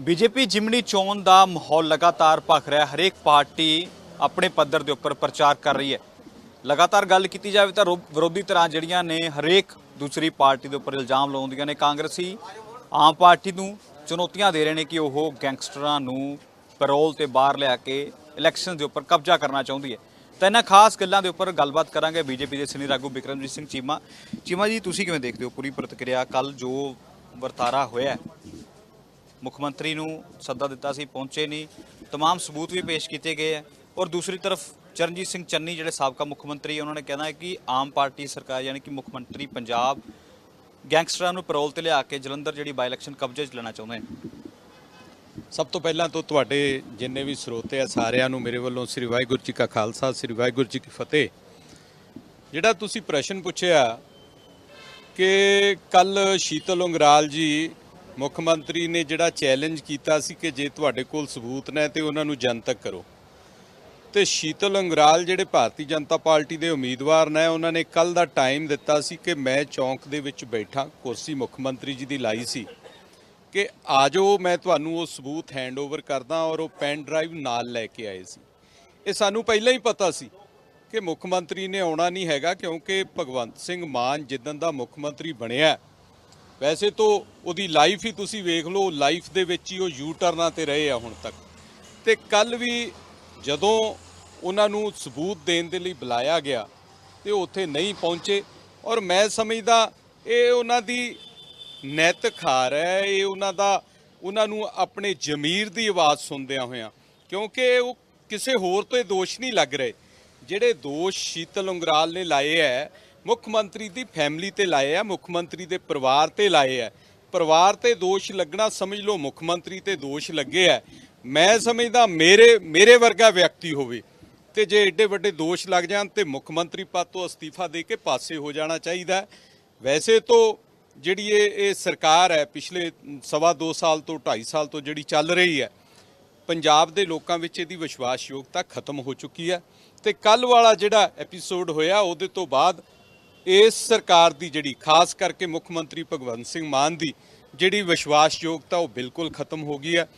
BJP ਜਿਮਣੀ ਚੋਣ ਦਾ ਮਾਹੌਲ ਲਗਾਤਾਰ ਭਖ ਰਿਹਾ ਹਰੇਕ ਪਾਰਟੀ ਆਪਣੇ ਪੱਧਰ ਦੇ ਉੱਪਰ ਪ੍ਰਚਾਰ ਕਰ ਰਹੀ ਹੈ। ਲਗਾਤਾਰ ਗੱਲ ਕੀਤੀ ਜਾਵੇ ਤਾਂ ਰੋ- ਵਿਰੋਧੀ ਧਿਰਾਂ ਜਿਹੜੀਆਂ ਨੇ, ਹਰੇਕ ਦੂਸਰੀ ਪਾਰਟੀ ਦੇ ਉੱਪਰ ਇਲਜ਼ਾਮ ਲਾਉਂਦੀਆਂ ਨੇ। ਕਾਂਗਰਸੀ ਆਮ ਪਾਰਟੀ ਨੂੰ ਚੁਣੌਤੀਆਂ ਦੇ ਰਹੇ ਨੇ ਕਿ ਉਹ ਗੈਂਗਸਟਰਾਂ ਨੂੰ ਪੈਰੋਲ ਤੇ ਬਾਹਰ ਲਿਆ ਕੇ ਇਲੈਕਸ਼ਨ ਦੇ ਉੱਪਰ ਕਬਜ਼ਾ ਕਰਨਾ ਚਾਹੁੰਦੀ ਹੈ। ਤਾਂ ਇਹਨਾਂ ਖਾਸ ਗੱਲਾਂ ਦੇ ਉੱਪਰ ਗੱਲਬਾਤ ਕਰਾਂਗੇ ਬੀਜੇਪੀ ਦੇ ਸੀਨੀਅਰ ਆਗੂ ਬਿਕਰਮਜੀਤ ਸਿੰਘ ਚੀਮਾ। ਚੀਮਾ ਜੀ, ਤੁਸੀਂ ਕਿਵੇਂ ਦੇਖਦੇ ਹੋ? ਪੂਰੀ ਪ੍ਰਤੀਕਿਰਿਆ ਕੱਲ ਜੋ ਵਰਤਾਰਾ ਹੋਇਆ ਮੁੱਖ ਮੰਤਰੀ ਨੂੰ ਸੱਦਾ ਦਿੱਤਾ ਸੀ ਪਹੁੰਚੇ ਨਹੀਂ तमाम ਸਬੂਤ ਵੀ ਪੇਸ਼ ਕੀਤੇ ਗਏ ਹੈ ਔਰ ਦੂਸਰੀ ਤਰਫ ਚਰਨਜੀਤ ਸਿੰਘ ਚੰਨੀ ਜਿਹੜੇ ਸਾਬਕਾ ਮੁੱਖ ਮੰਤਰੀ ਉਹਨਾਂ ਨੇ ਕਹਿਣਾ ਹੈ ਕਿ ਆਮ ਪਾਰਟੀ ਸਰਕਾਰ ਯਾਨੀ ਕਿ ਮੁੱਖ ਮੰਤਰੀ ਪੰਜਾਬ ਗੈਂਗਸਟਰਾਂ ਨੂੰ ਪੈਰੋਲ ਤੇ ਲਿਆ ਕੇ ਜਲੰਧਰ ਜਿਹੜੀ ਬਾਈ ਇਲੈਕਸ਼ਨ ਕਬਜ਼ੇ 'ਚ ਲੈਣਾ ਚਾਹੁੰਦੇ ਨੇ ਸਭ ਤੋਂ ਪਹਿਲਾਂ ਤੋਂ ਤੁਹਾਡੇ ਜਿੰਨੇ ਵੀ ਸਰੋਤੇ ਆ ਸਾਰਿਆਂ ਨੂੰ ਮੇਰੇ ਵੱਲੋਂ ਸ੍ਰੀ ਵਾਹਿਗੁਰੂ ਜੀ ਕਾ ਖਾਲਸਾ ਸ੍ਰੀ ਵਾਹਿਗੁਰੂ ਜੀ ਕੀ ਫਤਿਹ ਜਿਹੜਾ ਤੁਸੀਂ ਪ੍ਰਸ਼ਨ ਪੁੱਛਿਆ ਕਿ ਕੱਲ ਸ਼ੀਤਲ ਉਂਗਰਾਲ ਜੀ ਮੁੱਖ ਮੰਤਰੀ ਨੇ ਜਿਹੜਾ ਚੈਲੰਜ ਕੀਤਾ ਸੀ ਕਿ ਜੇ ਤੁਹਾਡੇ ਕੋਲ ਸਬੂਤ ਨੇ ਤੇ ਉਹਨਾਂ ਨੂੰ ਜਨਤਕ ਕਰੋ। ਤੇ ਸ਼ੀਤਲ ਅੰਗਰਾਲ ਜਿਹੜੇ ਭਾਰਤੀ ਜਨਤਾ ਪਾਰਟੀ ਦੇ ਉਮੀਦਵਾਰ ਨੇ, ਉਹਨਾਂ ਨੇ ਕੱਲ ਦਾ ਟਾਈਮ ਦਿੱਤਾ ਸੀ ਕਿ ਮੈਂ ਚੌਂਕ ਦੇ ਵਿੱਚ ਬੈਠਾ। ਕੁਰਸੀ ਮੁੱਖ ਮੰਤਰੀ ਜੀ ਦੀ ਲਾਈ ਸੀ ਕਿ ਆਜੋ, ਮੈਂ ਤੁਹਾਨੂੰ ਉਹ ਸਬੂਤ ਹੈਂਡਓਵਰ ਕਰਦਾ ਔਰ ਉਹ ਪੈਨ ਡਰਾਈਵ ਨਾਲ ਲੈ ਕੇ ਆਏ ਸੀ। ਇਹ ਸਾਨੂੰ ਪਹਿਲਾਂ ਹੀ ਪਤਾ ਸੀ ਕਿ ਮੁੱਖ ਮੰਤਰੀ ਨੇ ਆਉਣਾ ਨਹੀਂ ਹੈਗਾ ਕਿਉਂਕਿ ਭਗਵੰਤ ਸਿੰਘ ਮਾਨ ਜਿੱਦਣ ਦਾ ਮੁੱਖ ਮੰਤਰੀ ਬਣਿਆ ਵੈਸੇ ਤਾਂ ਉਹਦੀ ਲਾਈਫ ਹੀ ਤੁਸੀਂ ਵੇਖ ਲਓ ਲਾਈਫ ਦੇ ਵਿੱਚ ਹੀ ਉਹ ਯੂ ਟਰਨਾਂ ਤੇ ਰਹੇ ਆ ਹੁਣ ਤੱਕ। ਤੇ ਕੱਲ ਵੀ ਜਦੋਂ ਉਹਨਾਂ ਨੂੰ ਸਬੂਤ ਦੇਣ ਦੇ ਲਈ ਬੁਲਾਇਆ ਗਿਆ, ਤੇ ਉਹ ਉੱਥੇ ਨਹੀਂ ਪਹੁੰਚੇ। ਔਰ ਮੈਂ ਸਮਝਦਾ, ਇਹ ਉਹਨਾਂ ਦੀ ਨੈਤਿਕ ਹਾਰ ਹੈ, ਇਹ ਉਹਨਾਂ ਦਾ, ਉਹਨਾਂ ਨੂੰ ਆਪਣੇ ਜ਼ਮੀਰ ਦੀ ਆਵਾਜ਼ ਸੁਣਦਿਆਂ ਹੋਇਆਂ। ਕਿਉਂਕਿ ਉਹ ਕਿਸੇ ਹੋਰ ਤੋਂ ਇਹ ਦੋਸ਼ ਨਹੀਂ ਲੱਗ ਰਹੇ। ਜਿਹੜੇ ਦੋਸ਼ ਸ਼ੀਤਲ ਉਂਗਰਾਲ ਨੇ ਲਾਏ ਹੈ ਮੁੱਖ ਮੰਤਰੀ ਦੀ ਫੈਮਿਲੀ ਤੇ ਲਾਏ ਆ, ਮੁੱਖ ਮੰਤਰੀ ਦੇ ਪਰਿਵਾਰ ਤੇ ਲਾਏ ਆ। ਪਰਿਵਾਰ ਤੇ ਦੋਸ਼ ਲੱਗਣਾ ਸਮਝ ਲਓ, ਮੁੱਖ ਮੰਤਰੀ ਤੇ ਦੋਸ਼ ਲੱਗੇ ਆ। ਮੈਂ ਸਮਝਦਾ ਮੇਰੇ ਮੇਰੇ ਵਰਗਾ ਵਿਅਕਤੀ ਹੋਵੇ ਤੇ ਜੇ ਏਡੇ ਵੱਡੇ ਦੋਸ਼ ਲੱਗ ਜਾਣ ਤੇ ਮੁੱਖ ਮੰਤਰੀ ਪਦ ਤੋਂ ਅਸਤੀਫਾ ਦੇ ਕੇ ਪਾਸੇ ਹੋ ਜਾਣਾ ਚਾਹੀਦਾ। ਵੈਸੇ ਤੋਂ ਜਿਹੜੀ ਇਹ ਇਹ ਸਰਕਾਰ ਹੈ, ਪਿਛਲੇ ਸਵਾ ਦੋ ਸਾਲ ਤੋਂ 2.5 ਸਾਲ ਤੋਂ ਜਿਹੜੀ ਚੱਲ ਰਹੀ ਹੈ, ਪੰਜਾਬ ਦੇ ਲੋਕਾਂ ਵਿੱਚ ਇਹਦੀ ਵਿਸ਼ਵਾਸਯੋਗਤਾ ਖਤਮ ਹੋ ਚੁੱਕੀ ਹੈ। ਤੇ ਕੱਲ ਵਾਲਾ ਜਿਹੜਾ ਐਪੀਸੋਡ ਹੋਇਆ, ਉਹਦੇ ਤੋਂ ਬਾਅਦ ਇਸ ਸਰਕਾਰ ਦੀ ਜਿਹੜੀ, ਖਾਸ ਕਰਕੇ ਮੁੱਖ ਮੰਤਰੀ ਭਗਵੰਤ ਸਿੰਘ ਮਾਨ ਦੀ ਜਿਹੜੀ ਵਿਸ਼ਵਾਸਯੋਗਤਾ ਉਹ ਬਿਲਕੁਲ ਖਤਮ ਹੋ ਗਈ ਹੈ।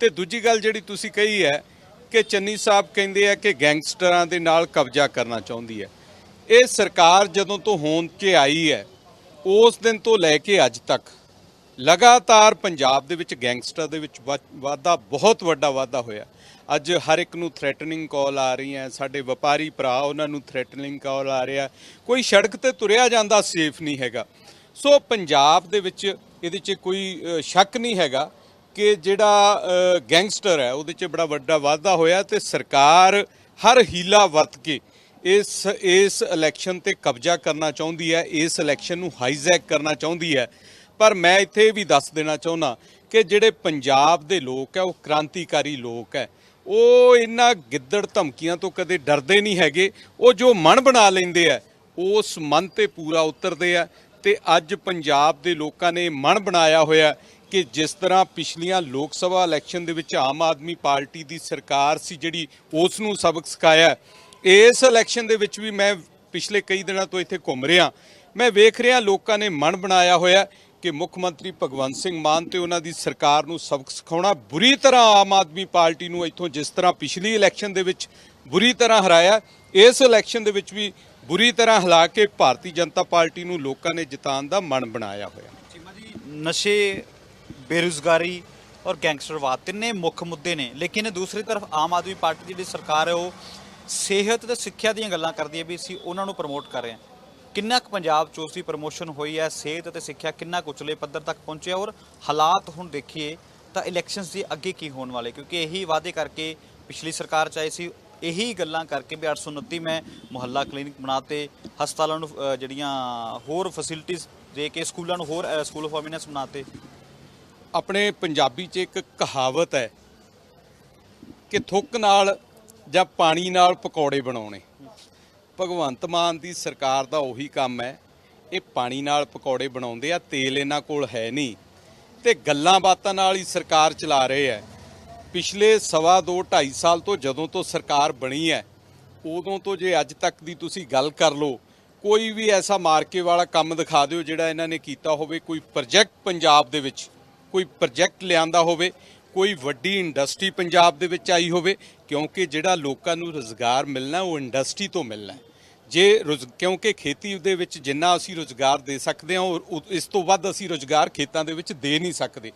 ਤੇ ਦੂਜੀ ਗੱਲ ਜਿਹੜੀ ਤੁਸੀਂ ਕਹੀ ਹੈ ਕਿ ਚੰਨੀ ਸਾਹਿਬ ਕਹਿੰਦੇ ਆ ਕਿ ਗੈਂਗਸਟਰਾਂ ਦੇ ਨਾਲ ਕਬਜ਼ਾ ਕਰਨਾ ਚਾਹੁੰਦੀ ਹੈ। ਇਹ ਸਰਕਾਰ ਜਦੋਂ ਤੋਂ ਹੋਂਦ 'ਚ ਆਈ ਹੈ, ਉਸ ਦਿਨ ਤੋਂ ਲੈ ਕੇ ਅੱਜ ਤੱਕ ਲਗਾਤਾਰ ਪੰਜਾਬ ਦੇ ਵਿੱਚ ਗੈਂਗਸਟਰ ਦੇ ਵਿੱਚ ਵਾ- ਵਾਧਾ, ਬਹੁਤ ਵੱਡਾ ਵਾਧਾ ਹੋਇਆ। ਅੱਜ ਹਰ ਇੱਕ ਨੂੰ ਥ੍ਰੈਟਨਿੰਗ ਕਾਲ ਆ ਰਹੀ ਹੈ ਸਾਡੇ ਵਪਾਰੀ ਭਰਾ, ਉਹਨਾਂ ਨੂੰ ਥ੍ਰੈਟਨਿੰਗ ਕਾਲ ਆ ਰਿਹਾ। ਕੋਈ ਸੜਕ ਤੇ ਤੁਰਿਆ ਜਾਂਦਾ ਸੇਫ ਨਹੀਂ ਹੈਗਾ। ਸੋ ਪੰਜਾਬ ਦੇ ਵਿੱਚ ਇਹਦੇ 'ਚ ਕੋਈ ਸ਼ੱਕ ਨਹੀਂ ਹੈਗਾ ਕਿ ਜਿਹੜਾ ਗੈਂਗਸਟਰ ਹੈ, ਉਹਦੇ 'ਚ ਬੜਾ ਵੱਡਾ ਵਾਧਾ ਹੋਇਆ ਤੇ ਸਰਕਾਰ ਹਰ ਹੀਲਾ ਵਰਤ ਕੇ ਇਸ ਇਸ ਇਲੈਕਸ਼ਨ ਤੇ ਕਬਜ਼ਾ ਕਰਨਾ ਚਾਹੁੰਦੀ ਹੈ, ਇਸ ਇਲੈਕਸ਼ਨ ਨੂੰ ਹਾਈਜੈਕ ਕਰਨਾ ਚਾਹੁੰਦੀ ਹੈ। ਪਰ ਮੈਂ ਇੱਥੇ ਇਹ ਵੀ ਦੱਸ ਦੇਣਾ ਚਾਹੁੰਦਾ ਕਿ ਜਿਹੜੇ ਪੰਜਾਬ ਦੇ ਲੋਕ ਹੈ, ਉਹ ਕ੍ਰਾਂਤੀਕਾਰੀ ਲੋਕ ਹੈ। ਉਹ ਇਹਨਾਂ ਗਿੱਦੜ ਧਮਕੀਆਂ ਤੋਂ ਕਦੇ ਡਰਦੇ ਨਹੀਂ ਹੈਗੇ। ਉਹ ਜੋ ਮਨ ਬਣਾ ਲੈਂਦੇ ਆ, ਉਸ ਮਨ ਤੇ ਪੂਰਾ ਉਤਰਦੇ ਆ ਤੇ ਅੱਜ ਪੰਜਾਬ ਦੇ ਲੋਕਾਂ ਨੇ ਮਨ ਬਣਾਇਆ ਹੋਇਆ ਕਿ ਜਿਸ ਤਰ੍ਹਾਂ ਪਿਛਲੀਆਂ ਲੋਕ ਸਭਾ ਇਲੈਕਸ਼ਨ ਦੇ ਵਿੱਚ ਆਮ ਆਦਮੀ ਪਾਰਟੀ ਦੀ ਸਰਕਾਰ ਸੀ ਜਿਹੜੀ ਉਸ ਨੂੰ ਸਬਕ ਸਿਖਾਇਆ। ਇਸ ਇਲੈਕਸ਼ਨ ਦੇ ਵਿੱਚ ਵੀ ਮੈਂ ਪਿਛਲੇ ਕਈ ਦਿਨਾਂ ਤੋਂ ਇੱਥੇ ਘੁੰਮ ਰਿਹਾ। ਮੈਂ ਵੇਖ ਰਿਹਾ ਲੋਕਾਂ ਨੇ ਮਨ ਬਣਾਇਆ ਹੋਇਆ ਕਿ ਮੁੱਖ ਮੰਤਰੀ ਭਗਵੰਤ ਸਿੰਘ ਮਾਨ ਤੇ ਉਹਨਾਂ ਦੀ ਸਰਕਾਰ ਨੂੰ ਸਬਕ ਸਿਖਾਉਣਾ ਬੁਰੀ ਤਰ੍ਹਾਂ ਆਮ ਆਦਮੀ ਪਾਰਟੀ ਨੂੰ ਇੱਥੋਂ ਜਿਸ ਤਰ੍ਹਾਂ ਪਿਛਲੀ ਇਲੈਕਸ਼ਨ ਦੇ ਵਿੱਚ ਬੁਰੀ ਤਰ੍ਹਾਂ ਹਰਾਇਆ, ਇਸ ਇਲੈਕਸ਼ਨ ਦੇ ਵਿੱਚ ਵੀ ਬੁਰੀ ਤਰ੍ਹਾਂ ਹਿਲਾ ਕੇ ਭਾਰਤੀ ਜਨਤਾ ਪਾਰਟੀ ਨੂੰ ਲੋਕਾਂ ਨੇ ਜਿਤਾਉਣ ਦਾ ਮਨ ਬਣਾਇਆ ਹੋਇਆ। ਚੀਮਾ ਜੀ, ਨਸ਼ੇ, ਬੇਰੁਜ਼ਗਾਰੀ ਔਰ ਗੈਂਗਸਟਰਵਾਦ ਤਿੰਨੇ ਮੁੱਖ ਮੁੱਦੇ ਨੇ, ਲੇਕਿਨ ਦੂਸਰੀ ਤਰਫ ਆਮ ਆਦਮੀ ਪਾਰਟੀ ਦੀ ਜਿਹੜੀ ਸਰਕਾਰ ਹੈ ਉਹ ਸਿਹਤ ਤੇ ਸਿੱਖਿਆ ਦੀਆਂ ਗੱਲਾਂ ਕਰਦੀ ਹੈ ਵੀ ਅਸੀਂ ਉਹਨਾਂ ਨੂੰ ਪ੍ਰਮੋਟ ਕਰ ਰਹੇ ਹਾਂ। ਕਿੰਨਾ ਕੁ ਪੰਜਾਬ 'ਚ ਉਸ ਦੀ ਪ੍ਰਮੋਸ਼ਨ ਹੋਈ ਹੈ ਸਿਹਤ ਅਤੇ ਸਿੱਖਿਆ ਕਿੰਨਾ ਕੁ ਉਚਲੇ ਪੱਧਰ ਤੱਕ ਪਹੁੰਚਿਆ ਔਰ ਹਾਲਾਤ ਹੁਣ ਦੇਖੀਏ ਤਾਂ ਇਲੈਕਸ਼ਨਸ ਦੇ ਅੱਗੇ ਕੀ ਹੋਣ ਵਾਲੇ? ਕਿਉਂਕਿ ਇਹੀ ਵਾਅਦੇ ਕਰਕੇ ਪਿਛਲੀ ਸਰਕਾਰ ਚਾਹੀ ਸੀ ਇਹੀ ਗੱਲਾਂ ਕਰਕੇ ਵੀ 829 ਮੈਂ ਮੁਹੱਲਾ ਕਲੀਨਿਕ ਬਣਾਤੇ ਹਸਪਤਾਲਾਂ ਨੂੰ ਜਿਹੜੀਆਂ ਹੋਰ ਫੈਸਿਲਿਟੀਆਂ ਦੇ ਕੇ ਸਕੂਲਾਂ ਨੂੰ ਹੋਰ ਅ, ਸਕੂਲ ਆਫ ਐਮਿਨੈਂਸ ਬਣਾਤੇ ਆਪਣੇ ਪੰਜਾਬੀ 'ਚ ਇੱਕ ਕਹਾਵਤ ਹੈ ਕਿ ਥੁੱਕ ਨਾਲ ਜਾਂ ਪਾਣੀ ਨਾਲ ਪਕੌੜੇ ਬਣਾਉਣੇ। ਭਗਵੰਤ ਮਾਨ ਦੀ ਸਰਕਾਰ ਦਾ ਉਹੀ ਕੰਮ ਹੈ। ਇਹ ਪਾਣੀ ਨਾਲ ਪਕੌੜੇ ਬਣਾਉਂਦੇ ਆ, ਤੇਲ ਇਹਨਾਂ ਕੋਲ ਹੈ ਨਹੀਂ। ਤੇ ਗੱਲਾਂ ਬਾਤਾਂ ਨਾਲ ਹੀ ਸਰਕਾਰ ਚਲਾ ਰਹੇ ਆ ਪਿਛਲੇ ਸਵਾ ਦੋ 2.5 ਸਾਲ ਤੋਂ ਜਦੋਂ ਤੋਂ ਸਰਕਾਰ ਬਣੀ ਹੈ, ਉਦੋਂ ਤੋਂ ਜੇ ਅੱਜ ਤੱਕ ਦੀ ਤੁਸੀਂ ਗੱਲ ਕਰ ਲਓ, ਕੋਈ ਵੀ ਐਸਾ ਮਾਰਕੇ ਵਾਲਾ ਕੰਮ ਦਿਖਾ ਦਿਓ ਜਿਹੜਾ ਇਹਨਾਂ ਨੇ ਕੀਤਾ ਹੋਵੇ, ਕੋਈ ਪ੍ਰੋਜੈਕਟ ਪੰਜਾਬ ਦੇ ਵਿੱਚ, ਕੋਈ ਪ੍ਰੋਜੈਕਟ ਲਿਆਂਦਾ ਹੋਵੇ ਕੋਈ ਵੱਡੀ ਇੰਡਸਟਰੀ ਪੰਜਾਬ ਦੇ ਵਿੱਚ ਆਈ ਹੋਵੇ, ਕਿਉਂਕਿ ਜਿਹੜਾ ਲੋਕਾਂ ਨੂੰ ਰੋਜ਼ਗਾਰ ਮਿਲਣਾ, ਉਹ ਇੰਡਸਟਰੀ ਤੋਂ ਮਿਲਣਾ ਜੇ ਰੁਜ਼- ਕਿਉਂਕਿ ਖੇਤੀ ਦੇ ਵਿੱਚ ਜਿੰਨਾ ਅਸੀਂ ਰੋਜ਼ਗਾਰ ਦੇ ਸਕਦੇ ਹਾਂ, ਉਹ- ਉਹ- ਇਸ ਤੋਂ ਵੱਧ ਅਸੀਂ ਰੋਜ਼ਗਾਰ ਖੇਤਾਂ ਦੇ ਵਿੱਚ ਦੇ ਨਹੀਂ ਸਕਦੇ।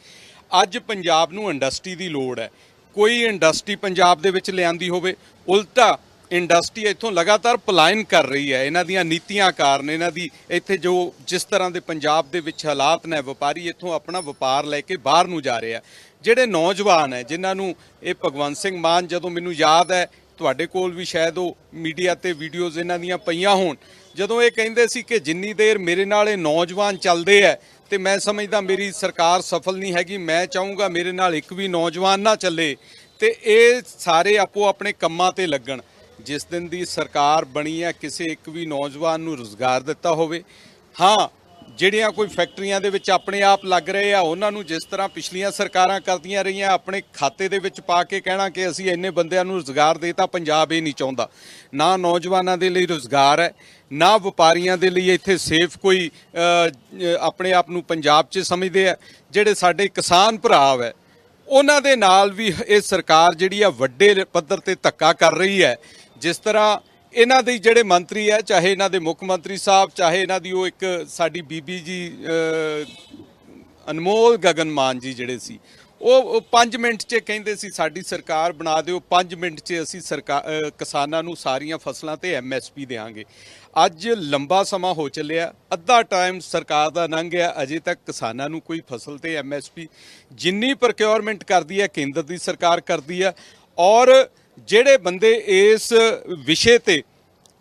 ਅੱਜ ਪੰਜਾਬ ਨੂੰ ਇੰਡਸਟਰੀ ਦੀ ਲੋੜ ਹੈ। ਕੋਈ ਇੰਡਸਟਰੀ ਪੰਜਾਬ ਦੇ ਵਿੱਚ ਲਿਆਂਦੀ ਹੋਵੇ, ਉਲਟਾ ਇੰਡਸਟਰੀ ਇੱਥੋਂ ਲਗਾਤਾਰ ਪਲਾਇਨ ਕਰ ਰਹੀ ਹੈ। ਇਹਨਾਂ ਦੀਆਂ ਨੀਤੀਆਂ ਕਾਰਨ ਇਹਨਾਂ ਦੀ ਇੱਥੇ ਜੋ ਜਿਸ ਤਰ੍ਹਾਂ ਦੇ ਪੰਜਾਬ ਦੇ ਵਿੱਚ ਹਾਲਾਤ ਨੇ, ਵਪਾਰੀ ਇੱਥੋਂ ਆਪਣਾ ਵਪਾਰ ਲੈ ਕੇ ਬਾਹਰ ਨੂੰ ਜਾ ਰਿਹਾ ਜਿਹੜੇ ਨੌਜਵਾਨ ਹੈ, ਜਿਨ੍ਹਾਂ ਨੂੰ ਇਹ ਭਗਵੰਤ ਸਿੰਘ ਮਾਨ ਜਦੋਂ ਮੈਨੂੰ ਯਾਦ ਹੈ, ਤੁਹਾਡੇ ਕੋਲ ਵੀ ਸ਼ਾਇਦ ਉਹ ਮੀਡੀਆ ਤੇ ਵੀਡੀਓਜ਼ ਇਹਨਾਂ ਦੀਆਂ ਪਈਆਂ ਹੋਣ। ਜਦੋਂ ਇਹ ਕਹਿੰਦੇ ਸੀ ਕਿ ਜਿੰਨੀ ਦੇਰ ਮੇਰੇ ਨਾਲ ਇਹ ਨੌਜਵਾਨ ਚੱਲਦੇ ਐ ਤੇ ਮੈਂ ਸਮਝਦਾ ਮੇਰੀ ਸਰਕਾਰ ਸਫਲ ਨਹੀਂ ਹੈਗੀ, ਮੈਂ ਚਾਹੂੰਗਾ ਮੇਰੇ ਨਾਲ ਇੱਕ ਵੀ ਨੌਜਵਾਨ ਨਾ ਚੱਲੇ, ਤੇ ਇਹ ਸਾਰੇ ਆਪੋ ਆਪਣੇ ਕੰਮਾਂ ਤੇ ਲੱਗਣ। ਜਿਸ ਦਿਨ ਦੀ ਸਰਕਾਰ ਬਣੀ ਹੈ, ਕਿਸੇ ਇੱਕ ਵੀ ਨੌਜਵਾਨ ਨੂੰ ਰੋਜ਼ਗਾਰ ਦਿੱਤਾ ਹੋਵੇ। ਹਾਂ ਜਿਹੜੀਆਂ ਕੋਈ ਫੈਕਟਰੀਆਂ ਦੇ ਵਿੱਚ ਆਪਣੇ ਆਪ ਲੱਗ ਰਹੇ ਆ, ਉਹਨਾਂ ਨੂੰ ਜਿਸ ਤਰ੍ਹਾਂ ਪਿਛਲੀਆਂ ਸਰਕਾਰਾਂ ਕਰਦੀਆਂ ਰਹੀਆਂ, ਆਪਣੇ ਖਾਤੇ ਦੇ ਵਿੱਚ ਪਾ ਕੇ ਕਹਿਣਾ ਕਿ ਅਸੀਂ ਇੰਨੇ ਬੰਦਿਆਂ ਨੂੰ ਰੋਜ਼ਗਾਰ ਦੇਤਾ ਪੰਜਾਬ ਇਹ ਨਹੀਂ ਚਾਹੁੰਦਾ। ਨਾ ਨੌਜਵਾਨਾਂ ਦੇ ਲਈ ਰੋਜ਼ਗਾਰ ਹੈ, ਨਾ ਵਪਾਰੀਆਂ ਦੇ ਲਈ ਇੱਥੇ ਸੇਫ ਕੋਈ ਆਪਣੇ ਆਪ ਨੂੰ ਪੰਜਾਬ 'ਚ ਸਮਝਦੇ ਆ। ਜਿਹੜੇ ਸਾਡੇ ਕਿਸਾਨ ਭਰਾ ਹੈ ਉਹਨਾਂ ਦੇ ਨਾਲ ਵੀ ਇਹ ਸਰਕਾਰ ਜਿਹੜੀ ਆ ਵੱਡੇ ਪੱਧਰ ਤੇ ਧੱਕਾ ਕਰ ਰਹੀ ਹੈ। ਜਿਸ ਤਰ੍ਹਾਂ ਇਹਨਾਂ ਦੇ ਜਿਹੜੇ ਮੰਤਰੀ ਹੈ, ਚਾਹੇ ਇਹਨਾਂ ਦੇ ਮੁੱਖ ਮੰਤਰੀ ਸਾਹਿਬ, ਚਾਹੇ ਇਹਨਾਂ ਦੀ ਉਹ ਇੱਕ ਸਾਡੀ ਬੀਬੀ ਜੀ ਅਨਮੋਲ ਗਗਨ ਮਾਨ ਜੀ ਜਿਹੜੇ ਸੀ, ਉਹ 5 ਮਿੰਟ 'ਚ ਕਹਿੰਦੇ ਸੀ, ਸਾਡੀ ਸਰਕਾਰ ਬਣਾ ਦਿਓ। 5 ਮਿੰਟ 'ਚ ਅਸੀਂ ਸਰਕਾਰ ਕਿਸਾਨਾਂ ਨੂੰ ਸਾਰੀਆਂ ਫਸਲਾਂ ਤੇ ਐਮਐਸਪੀ ਦੇਵਾਂਗੇ ਅੱਜ ਲੰਬਾ ਸਮਾਂ ਹੋ ਚੱਲਿਆ, ਅੱਧਾ ਟਾਈਮ ਸਰਕਾਰ ਦਾ ਲੰਘ ਗਿਆ, ਅਜੇ ਤੱਕ ਕਿਸਾਨਾਂ ਨੂੰ ਕੋਈ ਫਸਲ ਤੇ ਐਮਐਸਪੀ ਜਿੰਨੀ ਪ੍ਰੋਕਿਉਰਮੈਂਟ ਕਰਦੀ ਹੈ, ਕੇਂਦਰ ਦੀ ਸਰਕਾਰ ਕਰਦੀ ਹੈ ਔਰ ਜਿਹੜੇ ਬੰਦੇ ਇਸ ਵਿਸ਼ੇ ਤੇ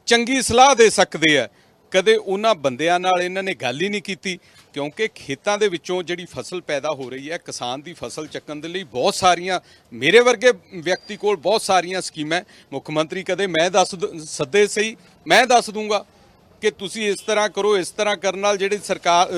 ਚੰਗੀ ਸਲਾਹ ਦੇ ਸਕਦੇ ਆ ਕਦੇ ਉਹਨਾਂ ਬੰਦਿਆਂ ਨਾਲ ਇਹਨਾਂ ਨੇ ਗੱਲ ਹੀ ਨਹੀਂ ਕੀਤੀ ਕਿਉਂਕਿ ਖੇਤਾਂ ਦੇ ਵਿੱਚੋਂ ਜਿਹੜੀ ਫਸਲ ਪੈਦਾ ਹੋ ਰਹੀ ਹੈ ਕਿਸਾਨ ਦੀ ਫਸਲ ਚੱਕਣ ਦੇ ਲਈ ਬਹੁਤ ਸਾਰੀਆਂ ਮੇਰੇ ਵਰਗੇ ਵਿਅਕਤੀ ਕੋਲ ਬਹੁਤ ਸਾਰੀਆਂ ਸਕੀਮਾਂ ਮੁੱਖ ਮੰਤਰੀ ਕਦੇ ਮੈਂ ਦੱਸ ਦ- ਸੱਦੇ ਸਹੀ ਮੈਂ ਦੱਸ ਦੂੰਗਾ ਕਿ ਤੁਸੀਂ ਇਸ ਤਰ੍ਹਾਂ ਕਰੋ ਇਸ ਤਰ੍ਹਾਂ ਕਰਨ ਨਾਲ ਜਿਹੜੀ ਸਰਕਾਰ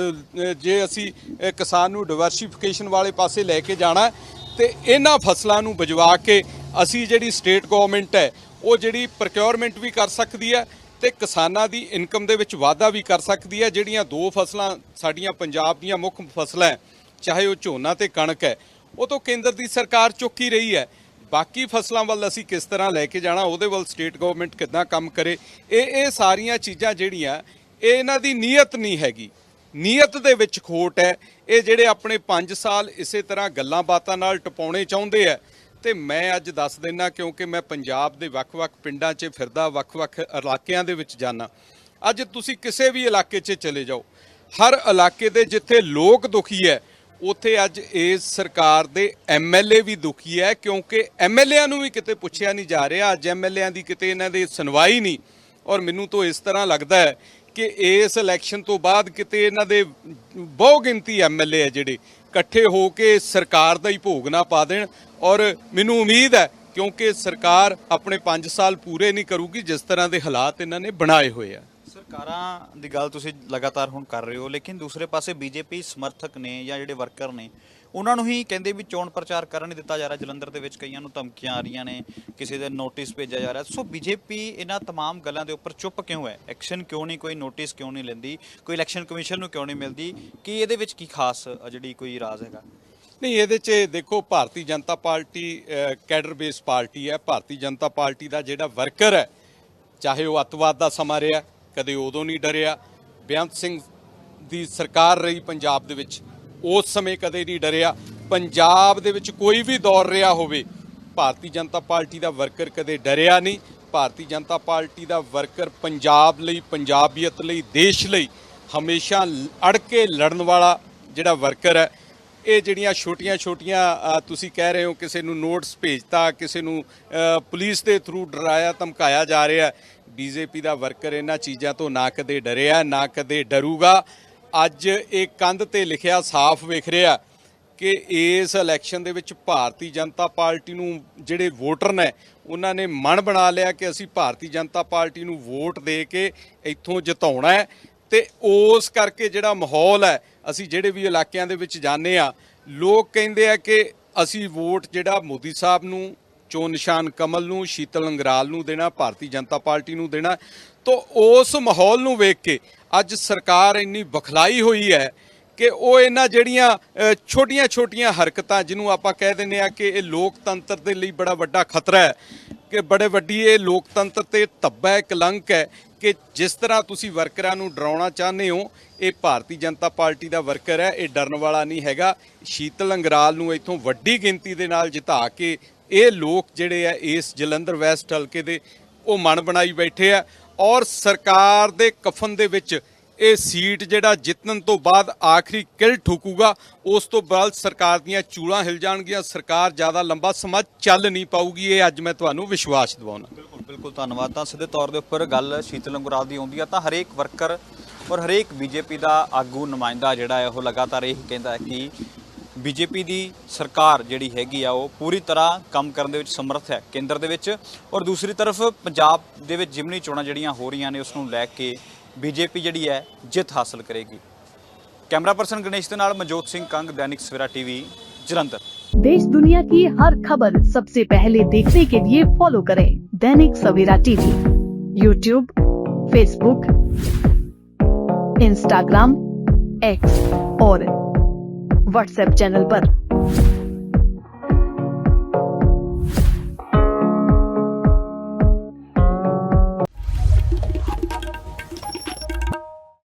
ਜੇ ਅਸੀਂ ਕਿਸਾਨ ਨੂੰ ਡਿਵਰਸਿਫਿਕੇਸ਼ਨ ਵਾਲੇ ਪਾਸੇ ਲੈ ਕੇ ਜਾਣਾ ਹੈ, ਤੇ ਇਹਨਾਂ ਫਸਲਾਂ ਨੂੰ ਬਜਵਾ ਕੇ ਅਸੀਂ ਜਿਹੜੀ ਸਟੇਟ ਗਵਰਨਮੈਂਟ ਹੈ, ਉਹ ਜਿਹੜੀ ਪ੍ਰੋਕਿਉਰਮੈਂਟ ਵੀ ਕਰ ਸਕਦੀ ਹੈ ਤੇ ਕਿਸਾਨਾਂ ਦੀ ਇਨਕਮ ਦੇ ਵਿੱਚ ਵਾਧਾ ਵੀ ਕਰ ਸਕਦੀ ਹੈ। ਜਿਹੜੀਆਂ ਦੋ ਫਸਲਾਂ ਸਾਡੀਆਂ ਪੰਜਾਬ ਦੀਆਂ ਮੁੱਖ ਫਸਲਾਂ ਚਾਹੇ ਉਹ ਝੋਨਾ ਤੇ ਕਣਕ ਹੈ, ਉਹ ਤੋਂ ਕੇਂਦਰ ਦੀ ਸਰਕਾਰ ਚੁੱਕ ਹੀ ਰਹੀ ਹੈ। ਬਾਕੀ ਫਸਲਾਂ ਵੱਲ ਅਸੀਂ ਕਿਸ ਤਰ੍ਹਾਂ ਲੈ ਕੇ ਜਾਣਾ, ਉਹਦੇ ਵੱਲ ਸਟੇਟ ਗਵਰਨਮੈਂਟ ਕਿੱਦਾਂ ਕੰਮ ਕਰੇ, ਇਹ ਇਹ ਸਾਰੀਆਂ ਚੀਜ਼ਾਂ ਜਿਹੜੀਆਂ, ਇਹ ਇਹਨਾਂ ਦੀ ਨੀਅਤ ਨਹੀਂ ਹੈਗੀ। ਨੀਅਤ ਦੇ ਵਿੱਚ ਖੋਟ ਹੈ, ਇਹ ਜਿਹੜੇ ਆਪਣੇ 5 ਸਾਲ ਇਸੇ ਤਰ੍ਹਾਂ ਗੱਲਾਂ ਬਾਤਾਂ ਨਾਲ ਟਪਾਉਣੇ ਚਾਹੁੰਦੇ ਆ ਤੇ ਮੈਂ ਅੱਜ ਦੱਸ ਦਿੰਨਾ ਕਿਉਂਕਿ ਮੈਂ ਪੰਜਾਬ ਦੇ ਵੱਖ-ਵੱਖ ਪਿੰਡਾਂ 'ਚ ਫਿਰਦਾ, ਵੱਖ-ਵੱਖ ਇਲਾਕਿਆਂ ਦੇ ਵਿੱਚ ਜਾਣਾ ਅੱਜ ਤੁਸੀਂ ਕਿਸੇ ਵੀ ਇਲਾਕੇ 'ਚ ਚਲੇ ਜਾਓ। ਹਰ ਇਲਾਕੇ ਦੇ ਜਿੱਥੇ ਲੋਕ ਦੁਖੀ ਹੈ ਉੱਥੇ ਅੱਜ ਇਸ ਸਰਕਾਰ ਦੇ ਐਮਐਲਏ ਵੀ ਦੁਖੀ ਹੈ ਕਿਉਂਕਿ ਐਮਐਲਏਆਂ ਨੂੰ ਵੀ ਕਿਤੇ ਪੁੱਛਿਆ ਨਹੀਂ ਜਾ ਰਿਹਾ। ਅੱਜ ਐਮਐਲਏਆਂ ਦੀ ਕਿਤੇ ਇਹਨਾਂ ਦੇ ਸੁਣਵਾਈ ਨਹੀਂ। ਔਰ ਮੈਨੂੰ ਤਾਂ ਇਸ ਤਰ੍ਹਾਂ ਲੱਗਦਾ ਹੈ ਕਿ ਇਸ ਇਲੈਕਸ਼ਨ ਤੋਂ ਬਾਅਦ ਕਿਤੇ ਇਹਨਾਂ ਦੇ ਬਹੁ ਗਿਣਤੀ ਐਮਐਲਏ ਹੈ ਜਿਹੜੇ ਇਕੱਠੇ ਹੋ ਕੇ ਸਰਕਾਰ ਦਾ ਹੀ ਭੋਗ ਨਾ ਪਾ ਦੇਣ। ਔਰ ਮੈਨੂੰ ਉਮੀਦ ਹੈ ਕਿਉਂਕਿ ਸਰਕਾਰ ਆਪਣੇ 5 ਸਾਲ ਪੂਰੇ ਨਹੀਂ ਕਰੂਗੀ, ਜਿਸ ਤਰ੍ਹਾਂ ਦੇ ਹਾਲਾਤ ਇਹਨਾਂ ਨੇ ਬਣਾਏ ਹੋਏ ਆ। ਸਰਕਾਰਾਂ ਦੀ ਗੱਲ ਤੁਸੀਂ ਲਗਾਤਾਰ ਹੁਣ ਕਰ ਰਹੇ ਹੋ, ਲੇਕਿਨ ਦੂਸਰੇ ਪਾਸੇ ਬੀਜੇਪੀ ਸਮਰਥਕ ਨੇ ਜਾਂ ਜਿਹੜੇ ਵਰਕਰ ਨੇ ਉਹਨਾਂ ਨੂੰ ਹੀ ਕਹਿੰਦੇ ਵੀ ਚੋਣ ਪ੍ਰਚਾਰ ਕਰਨ ਨਹੀਂ ਦਿੱਤਾ ਜਾ ਰਿਹਾ ਜਲੰਧਰ ਦੇ ਵਿੱਚ ਕਈਆਂ ਨੂੰ ਧਮਕੀਆਂ ਆ ਰਹੀਆਂ ਨੇ ਕਿਸੇ ਦੇ ਨੋਟਿਸ ਭੇਜਿਆ ਜਾ ਰਿਹਾ ਸੋ ਬੀਜੇਪੀ ਇਹਨਾਂ तमाम ਗੱਲਾਂ ਦੇ ਉੱਪਰ ਚੁੱਪ ਕਿਉਂ ਹੈ ਐਕਸ਼ਨ ਕਿਉਂ ਨਹੀਂ ਕੋਈ ਨੋਟਿਸ ਕਿਉਂ ਨਹੀਂ ਲੈਂਦੀ ਕੋਈ ਇਲੈਕਸ਼ਨ ਕਮਿਸ਼ਨ ਨੂੰ ਕਿਉਂ ਨਹੀਂ ਮਿਲਦੀ ਕਿ ਇਹਦੇ ਵਿੱਚ ਕੀ ਖਾਸ ਅ, ਜਿਹੜੀ ਕੋਈ ਰਾਜ਼ ਹੈਗਾ ਨਹੀਂ ਇਹਦੇ 'ਚ ਦੇਖੋ ਭਾਰਤੀ ਜਨਤਾ ਪਾਰਟੀ ਅਹ, ਕੈਡਰ ਬੇਸ ਪਾਰਟੀ ਹੈ ਭਾਰਤੀ ਜਨਤਾ ਪਾਰਟੀ ਦਾ ਜਿਹੜਾ ਵਰਕਰ ਹੈ ਚਾਹੇ ਉਹ ਅੱਤਵਾਦ ਦਾ ਸਮਾਂ ਰਿਹਾ ਕਦੇ ਉਦੋਂ ਨਹੀਂ ਡਰਿਆ ਬੇਅੰਤ ਸਿੰਘ ਦੀ ਸਰਕਾਰ ਰਹੀ ਪੰਜਾਬ ਦੇ ਵਿੱਚ ਉਸ ਸਮੇਂ ਕਦੇ ਨਹੀਂ ਡਰਿਆ। ਪੰਜਾਬ ਦੇ ਵਿੱਚ ਕੋਈ ਵੀ ਦੌਰ ਰਿਹਾ ਹੋਵੇ, ਭਾਰਤੀ ਜਨਤਾ ਪਾਰਟੀ ਦਾ ਵਰਕਰ ਕਦੇ ਡਰਿਆ ਨਹੀਂ। ਭਾਰਤੀ ਜਨਤਾ ਪਾਰਟੀ ਦਾ ਵਰਕਰ ਪੰਜਾਬ ਲਈ, ਪੰਜਾਬੀਅਤ ਲਈ, ਦੇਸ਼ ਲਈ ਹਮੇਸ਼ਾ ਅੜ ਕੇ ਲੜਨ ਵਾਲਾ ਜਿਹੜਾ ਵਰਕਰ ਹੈ, ਇਹ ਜਿਹੜੀਆਂ ਛੋਟੀਆਂ-ਛੋਟੀਆਂ ਤੁਸੀਂ ਕਹਿ ਰਹੇ ਹੋ ਕਿਸੇ ਨੂੰ ਨੋਟਸ ਭੇਜਤਾ, ਕਿਸੇ ਨੂੰ ਪੁਲਿਸ ਦੇ ਥਰੂ ਡਰਾਇਆ, ਧਮਕਾਇਆ ਜਾ ਰਿਹਾ ਬੀਜੇਪੀ ਦਾ ਵਰਕਰ ਇਹਨਾਂ ਚੀਜ਼ਾਂ ਤੋਂ ਨਾ ਕਦੇ ਡਰਿਆ, ਨਾ ਕਦੇ ਡਰੂਗਾ। ਅੱਜ ਇਹ ਕੰਧ ਤੇ ਲਿਖਿਆ ਸਾਫ਼ ਵਿਖ ਰਿਹਾ ਕਿ ਇਸ ਇਲੈਕਸ਼ਨ ਦੇ ਵਿੱਚ ਭਾਰਤੀ ਜਨਤਾ ਪਾਰਟੀ ਨੂੰ ਜਿਹੜੇ ਵੋਟਰ ਨੇ, ਉਹਨਾਂ ਨੇ ਮਨ ਬਣਾ ਲਿਆ ਕਿ ਅਸੀਂ ਭਾਰਤੀ ਜਨਤਾ ਪਾਰਟੀ ਨੂੰ ਵੋਟ ਦੇ ਕੇ ਇੱਥੋਂ ਜਿਤਾਉਣਾ ਹੈ ਤੇ ਉਸ ਕਰਕੇ ਜਿਹੜਾ ਮਾਹੌਲ ਹੈ, ਅਸੀਂ ਜਿਹੜੇ ਵੀ ਇਲਾਕਿਆਂ ਦੇ ਵਿੱਚ ਜਾਂਦੇ ਆ ਲੋਕ ਕਹਿੰਦੇ ਆ ਕਿ ਅਸੀਂ ਵੋਟ ਜਿਹੜਾ ਮੋਦੀ ਸਾਹਿਬ ਨੂੰ, ਚੋਣ ਨਿਸ਼ਾਨ ਕਮਲ ਨੂੰ, ਸ਼ੀਤਲ ਅੰਗਰਾਲ ਨੂੰ ਦੇਣਾ, ਭਾਰਤੀ ਜਨਤਾ ਪਾਰਟੀ ਨੂੰ ਦੇਣਾ, ਤੋਂ ਉਸ ਮਾਹੌਲ ਨੂੰ ਵੇਖ ਕੇ ਅੱਜ ਸਰਕਾਰ ਇੰਨੀ ਬਖਲਾਈ ਹੋਈ ਹੈ ਕਿ ਉਹ ਇਹਨਾਂ ਜਿਹੜੀਆਂ ਛੋਟੀਆਂ-ਛੋਟੀਆਂ ਹਰਕਤਾਂ ਜਿਹਨੂੰ ਆਪਾਂ ਕਹਿ ਦਿੰਦੇ ਆ ਕਿ ਇਹ ਲੋਕਤੰਤਰ ਦੇ ਲਈ ਬੜਾ ਵੱਡਾ ਖਤਰਾ ਹੈ, ਕਿ ਬੜੇ ਵੱਡੀ ਇਹ ਲੋਕਤੰਤਰ ਤੇ ਧੱਬਾ ਹੈ ਕਲੰਕ ਹੈ ਕਿ ਜਿਸ ਤਰ੍ਹਾਂ ਤੁਸੀਂ ਵਰਕਰਾਂ ਨੂੰ ਡਰਾਉਣਾ ਚਾਹੁੰਦੇ ਹੋ, ਇਹ ਭਾਰਤੀ ਜਨਤਾ ਪਾਰਟੀ ਦਾ ਵਰਕਰ ਹੈ, ਇਹ ਡਰਨ ਵਾਲਾ ਨਹੀਂ ਹੈਗਾ। ਸ਼ੀਤਲ ਅੰਗਰਾਲ ਨੂੰ ਇੱਥੋਂ ਵੱਡੀ ਗਿਣਤੀ ਦੇ ਨਾਲ ਜਿਤਾ ਕੇ ਇਹ ਲੋਕ ਜਿਹੜੇ ਆ ਇਸ ਜਲੰਧਰ ਵੈਸਟ ਹਲਕੇ ਦੇ ਉਹ ਮਨ ਬਣਾਈ ਬੈਠੇ ਆ। ਔਰ ਸਰਕਾਰ ਦੇ ਕਫਨ ਦੇ ਵਿੱਚ ਇਹ ਸੀਟ ਜਿਹੜਾ ਜਿੱਤਣ ਤੋਂ ਬਾਅਦ ਆਖਰੀ ਕਿਲ ਠੁਕੂਗਾ, ਉਸ ਤੋਂ ਬਾਅਦ ਸਰਕਾਰ ਦੀਆਂ ਚੂਲਾਂ ਹਿਲ ਜਾਣਗੀਆਂ, ਸਰਕਾਰ ਜ਼ਿਆਦਾ ਲੰਬਾ ਸਮਾਂ ਚੱਲ ਨਹੀਂ ਪਾਊਗੀ, ਇਹ ਅੱਜ ਮੈਂ ਤੁਹਾਨੂੰ ਵਿਸ਼ਵਾਸ ਦਿਵਾਉਣਾ। ਬਿਲਕੁਲ ਬਿਲਕੁਲ ਧੰਨਵਾਦ। ਤਾਂ ਸਿੱਧੇ ਤੌਰ ਦੇ ਉੱਪਰ ਗੱਲ ਸ਼ੀਤਲ ਅੰਗੁਰਾਲ ਦੀ ਆਉਂਦੀ ਆ, ਤਾਂ ਹਰੇਕ ਵਰਕਰ ਔਰ ਹਰੇਕ ਬੀਜੇਪੀ ਦਾ ਆਗੂ ਨੁਮਾਇੰਦਾ ਜਿਹੜਾ ਹੈ, ਉਹ ਲਗਾਤਾਰ ਇਹ ਕਹਿੰਦਾ ਹੈ ਕਿ ਬੀਜੇਪੀ ਦੀ ਸਰਕਾਰ ਜਿਹੜੀ ਹੈਗੀ ਆ ਉਹ ਪੂਰੀ ਤਰ੍ਹਾਂ ਕੰਮ ਕਰਨ ਦੇ ਵਿੱਚ ਸਮਰੱਥ ਹੈ ਕੇਂਦਰ ਦੇ ਵਿੱਚ ਔਰ ਦੂਸਰੀ ਤਰਫ ਪੰਜਾਬ ਦੇ ਵਿੱਚ ਜਿਮਨੀ ਚੋਣਾਂ ਜਿਹੜੀਆਂ ਹੋ ਰਹੀਆਂ ਨੇ ਉਸ ਨੂੰ ਲੈ ਕੇ ਬੀਜੇਪੀ ਜਿਹੜੀ ਹੈ ਜਿੱਤ ਹਾਸਲ ਕਰੇਗੀ ਕੈਮਰਾ ਪਰਸਨ ਗਣੇਸ਼ ਦੇ ਨਾਲ ਮਨਜੋਤ ਸਿੰਘ ਕੰਗ ਦੈਨਿਕ ਸਵੇਰਾ ਟੀਵੀ ਜਲੰਧਰ देश दुनिया की हर खबर सबसे पहले देखने के लिए फॉलो करें Dainik Savera TV YouTube Facebook Instagram X और व्हाट्सएप चैनल पर।